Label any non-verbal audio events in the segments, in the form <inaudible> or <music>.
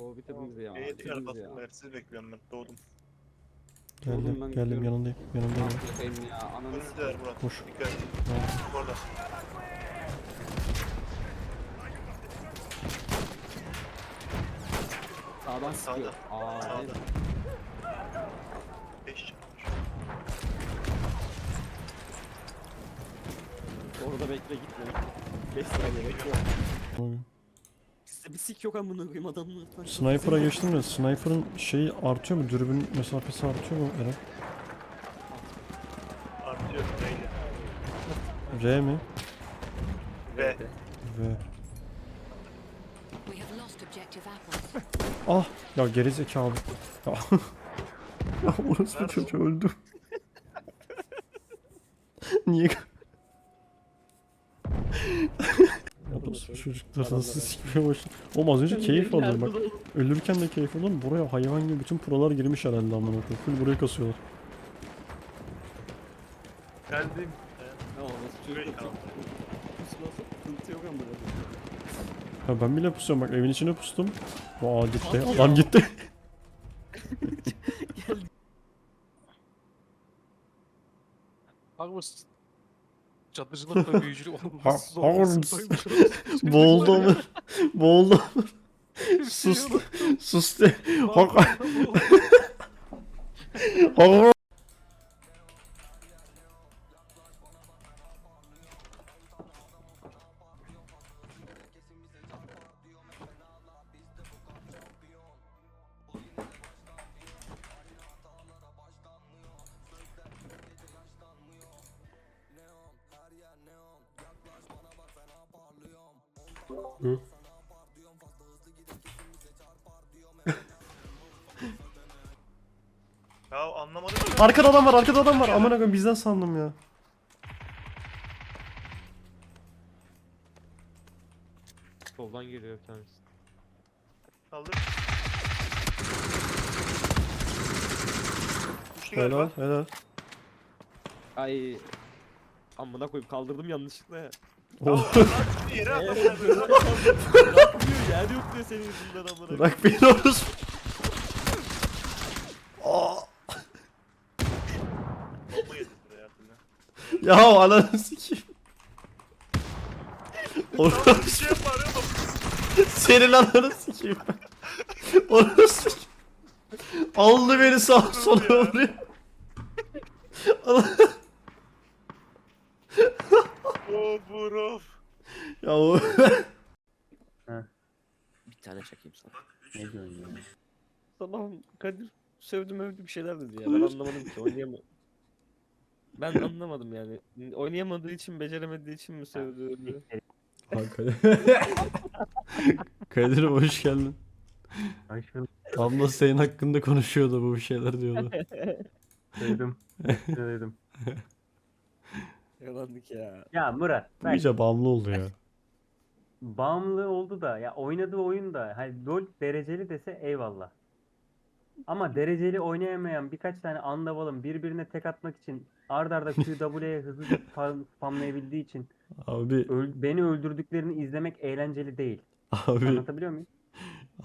Oo bitirdiniz ya. Eğer Bitirdiniz ya. basınlar siz bekliyorum ben doğdum. Geldim, ben geldim gidiyorum. yanındayım. Yanındayım. Bakayım ya. Ananı Önümüzdeler Murat. Koş. Dikkat et. Orada. Sağdan sıkıyor. Aa, Sağda. evet. Beş çıkmış. Orada bekle gitme. 5 saniye bekle. Oy. Bir sik yok amına koyayım adamlar. Sniper'a geçtim de sniper'ın şeyi artıyor mu? Dürbün mesafesi artıyor mu Eren? Artıyor. Neyle? R mi? Ve V. We have lost objective apples. Ah! Ya geri zekalı. Ya. <laughs> ya orası bir çocuğu öldü. <laughs> Niye? Ya orası bir çocuklar nasıl sikmeye başladı. Oğlum az önce keyif alıyorum bak. Ölürken de keyif alıyorum. Buraya hayvan gibi bütün prolar girmiş herhalde amına koyayım. Full buraya kasıyorlar. geldim. Çocuk tamam. Pusulası sıkıntı yok amına koyayım. Ha ben bile pusuyorum bak evin içine pustum. Bu aa gitti. Adam gitti. <laughs> Hogwarts cadıcılıkla büyücülük Ha- olması Hogwarts. zorlaması. Boğuldu ama. Boğuldu. Sus. Sus de. Hak. Hak. Hı? Ya anlamadım. Arkada adam var, arkada adam var. Aman akım bizden sandım ya. Soldan geliyor bir tanesi. Kaldır. Düştü Helal, galiba. helal. Ay. Amına koyup kaldırdım yanlışlıkla ya. Oh, Yere kaldırdım. Bırakmıyor yer yok diyor senin yüzünden amına koyayım. bırak beni. Aa. Bomba yedi buraya hatırla. Ya ananı sikeyim. Tamam bir Orası şey yapma arıyorum. senin ananı sikeyim. Orası Aldı beni sağa sola vuruyor. Oh bro. ya o <laughs> Bir tane çekeyim sana. Ne diyorsun ya? Tamam Kadir sövdüm övdü bir şeyler dedi ya ben anlamadım ki oynayamadım. Ben anlamadım yani. Oynayamadığı için, beceremediği için mi sövdü? <laughs> Kadir hoş geldin. Aşkım Abla senin hakkında konuşuyordu bu bir şeyler diyordu. duydum. duydum. Yalandık ya. Ya Murat bak İyice bağımlı oldu ya. bağımlı oldu da ya oynadığı oyun da hani LoL dereceli dese eyvallah. Ama dereceli oynayamayan birkaç tane andavalın birbirine tek atmak için ard arda QW'ye <laughs> hızlıca spam, spamlayabildiği için Abi öl- beni öldürdüklerini izlemek eğlenceli değil. abi Anlatabiliyor muyum?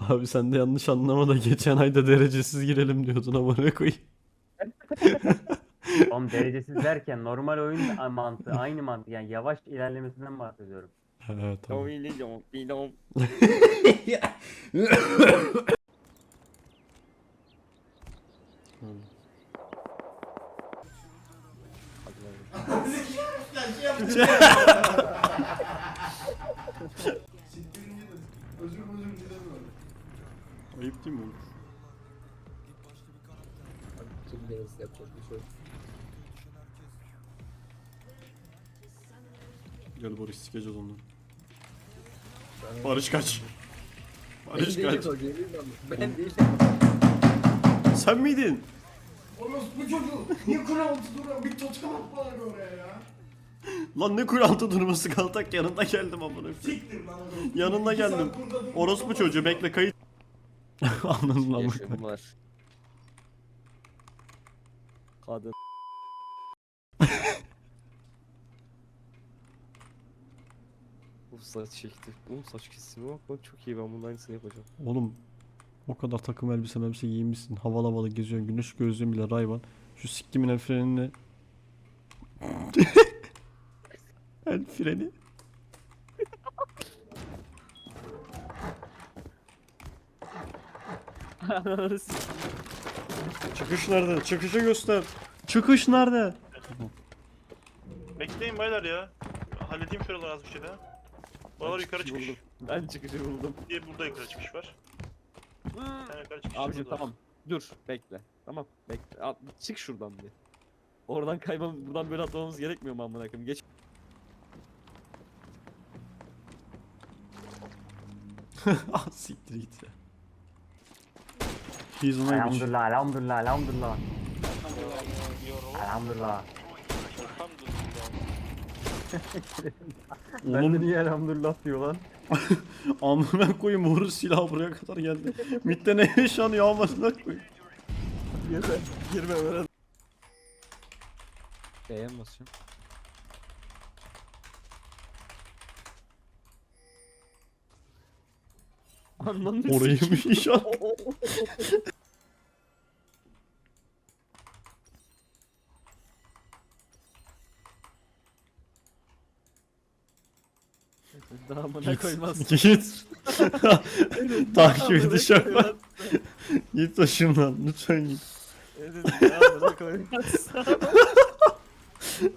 abi sen de yanlış anlama da geçen ayda derecesiz girelim diyordun ama ne koyayım. <laughs> Oğlum <laughs> derecesiz derken normal oyun mantığı aynı mantık yani yavaş ilerlemesinden bahsediyorum. He tamam. Oynayacağım, bilmem. Ayıp değil mi oğlum? Gel Barış sikeceğiz onu. Barış kaç. Barış kaç. Ben değilim. Sen miydin? Orospu çocuğu. Niye Kur'an duran bir totem atmalar oraya ya? Lan ne kurantı durması kaltak yanında geldim amına koyayım. Siktir lan orospu. Yanında geldim. Orospu çocuğu bekle kayıt. <laughs> Anladın lan. Yaşım var. Kadın. Bu saç çekti. Oğlum saç kesimi bak bak çok iyi ben bunun aynısını yapacağım. Oğlum O kadar takım elbise elbise giymişsin. Havalı havalı geziyorsun. Güneş gözlüğün bile rayban. Şu sikkimin el frenini. <laughs> el freni. Çıkış nerede? Çıkışı göster. Çıkış nerede? Bekleyin baylar ya. Halledeyim şuraları az bir şey daha. Oralar yukarı çıkış. buldum. Ben çıkışı buldum. Bir burada yukarı çıkış var. Bir tane yukarı çıkış Abicim burada. tamam. Dur bekle. Tamam bekle. Al, çık şuradan bir. Oradan kaymamız, buradan böyle atlamamız gerekmiyor mu amına koyayım? Geç. <laughs> ah siktir git ya. He's on my bitch. Elhamdülillah, elhamdülillah, elhamdülillah. Elhamdülillah. Ben de Oğlum niye elhamdülillah diyor lan? <laughs> amına koyayım vurur silah buraya kadar geldi. Mitte ne yaşanıyor amına koyayım. Girme. Girme böyle. D'ye mi basıyorsun? Anladın mı? Orayı mı inşallah? <laughs> Daha amına koymaz. Git. <laughs> Takip edeceğim ben. Git başımdan lütfen git. Daha amına koymaz.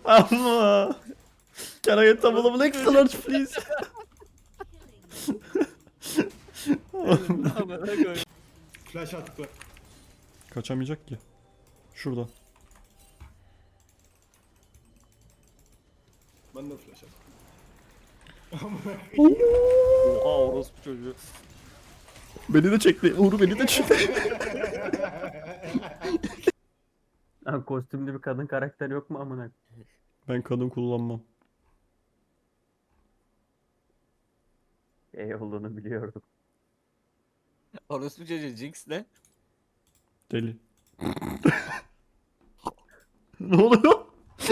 Ama. Can I get double extra large please? Koymaz. Flash attı. Kaçamayacak ki. Şurada. Ben de flash attım. Oha orospu çocuğu. Beni de çekti. Uğur beni de <laughs> çekti. Ha, kostümlü bir kadın karakter yok mu amına? ben kadın kullanmam. E olduğunu biliyordum. Orospu çocuğu Jinx ne? Deli. <laughs> ne oluyor? <laughs>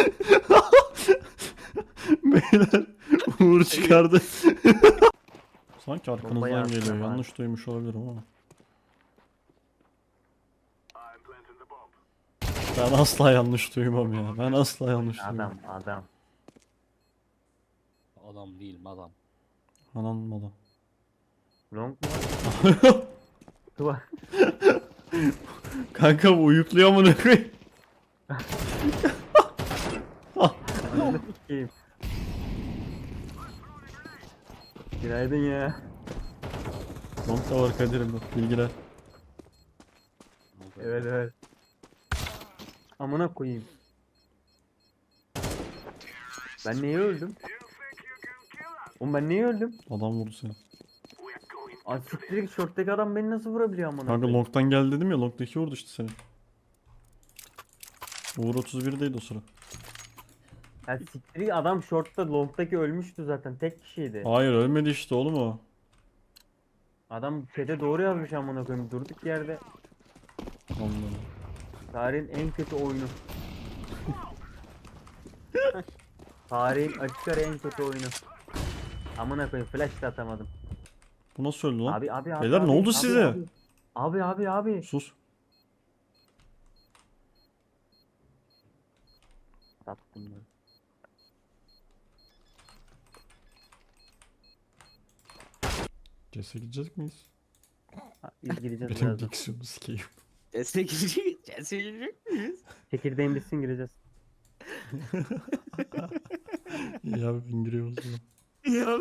Beyler çıkardı. Sanki arkanızdan geliyor. Yanlış duymuş olabilirim ama. Ben asla yanlış duymam ya. Ben asla yanlış duymam. Adam, adam. Adam değil adam. Anan madan. Long mu? Tuva. <laughs> Kanka bu uyukluyor mu ne koyayım? <laughs> Ananı sikeyim. Günaydın ya. Nokta var kaderimde. Bilgiler. Evet evet. Amına koyayım. Ben niye öldüm? Oğlum ben niye öldüm? Adam vurdu seni. Ay siktir git shorttaki adam beni nasıl vurabiliyor amına Kanka koyayım? long'dan gel dedim ya long'daki vurdu işte seni. Uğur 31'deydi o sıra. Ya siktir adam shortta long'daki ölmüştü zaten tek kişiydi. Hayır ölmedi işte oğlum o. Adam chat'e doğru yazmış amına koyayım durduk yerde. Anladım. Tarihin en kötü oyunu. Tarihin açık ara en kötü oyunu. Amına koyayım flash da atamadım. Bu nasıl öldü lan? Abi abi abi. Beyler, ne abi, oldu abi, size? Abi abi abi. abi. Sus. CS'e gidecek miyiz? Gireceğiz Benim birazdan. diksiyonu sikeyim. <laughs> Ces'e girecek. Ces'e girecek miyiz? Çekirdeğin bitsin gireceğiz. <laughs> İyi abi ben giriyorum o zaman. Ya.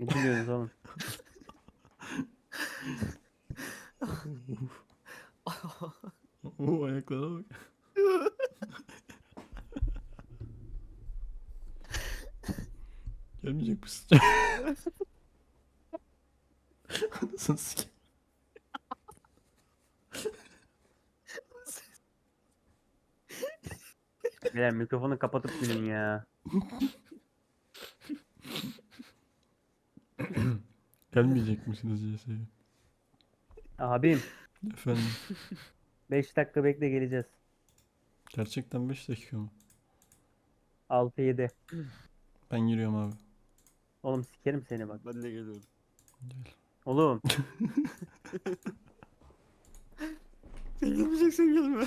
Ne gülüyorsunuz oğlum? Oo ayaklara bak. <laughs> Gelmeyecek misin? Anasını sikeyim. Beyler mikrofonu kapatıp gülün ya. Gelmeyecek misiniz CS'ye? Abim Efendim. 5 dakika bekle geleceğiz. Gerçekten 5 dakika mı? 6-7. Ben giriyorum abi. Oğlum sikerim seni bak. Ben de geliyorum. Oğlum <laughs> Sen gelmeyeceksen gelme.